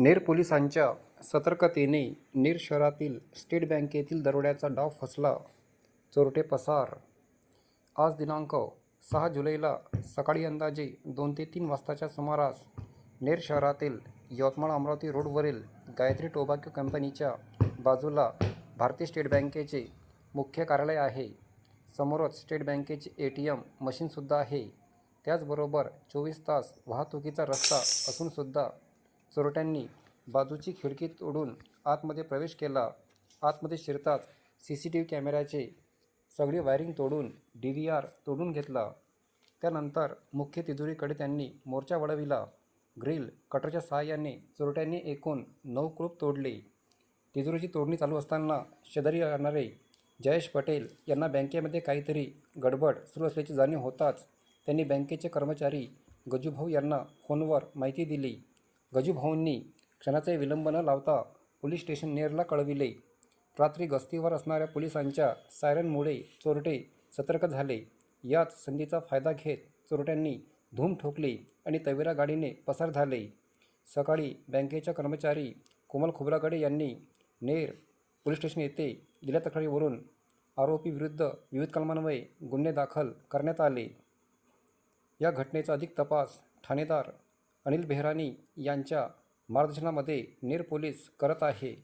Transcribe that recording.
नेर पोलिसांच्या सतर्कतेने नेर शहरातील स्टेट बँकेतील दरोड्याचा डाव फसला. चोरटे पसार. आज दिनांक सहा जुलैला सकाळी अंदाजे दोन ते तीन वाजताच्या सुमारास नेर शहरातील यवतमाळ अमरावती रोडवरील गायत्री टोबॅको कंपनीच्या बाजूला भारतीय स्टेट बँकेचे मुख्य कार्यालय आहे. समोरच स्टेट बँकेचे ए टी एम मशीनसुद्धा आहे. त्याचबरोबर चोवीस तास वाहतुकीचा रस्ता असूनसुद्धा चोरट्यांनी बाजूची खिडकी तोडून आतमध्ये प्रवेश केला. आतमध्ये शिरताच सी सी टी व्ही कॅमेऱ्याचे सगळी वायरिंग तोडून डी व्ही आर तोडून घेतला. त्यानंतर मुख्य तिजोरीकडे त्यांनी मोर्चा वळविला ग्रिल कटरच्या सहाय्याने चोरट्यांनी एकूण नऊ कुलूप तोडले. तिजोरीची तोडणी चालू असताना शेजारी राहणारे जयेश पटेल यांना बँकेमध्ये काहीतरी गडबड सुरू असल्याची जाणीव होताच त्यांनी बँकेचे कर्मचारी गजूभाऊ यांना फोनवर माहिती दिली. गजूभाऊंनी क्षणाचाही विलंब न लावता पोलीस स्टेशन नेरला कळविले. रात्री गस्तीवर असणाऱ्या पोलिसांच्या सायरनमुळे चोरटे सतर्क झाले. याच संधीचा फायदा घेत चोरट्यांनी धूम ठोकली आणि तवेरा गाडीने पसार झाले. सकाळी बँकेच्या कर्मचारी कोमल खोबरागडे यांनी नेर पोलीस स्टेशन येथे दिल्या तक्रारीवरून आरोपीविरुद्ध विविध कलमान्वये गुन्हे दाखल करण्यात आले. या घटनेचा अधिक तपास ठाणेदार अनिल बेहरानी यांच्या मार्गदर्शनामध्ये नेर पोलीस करत आहे.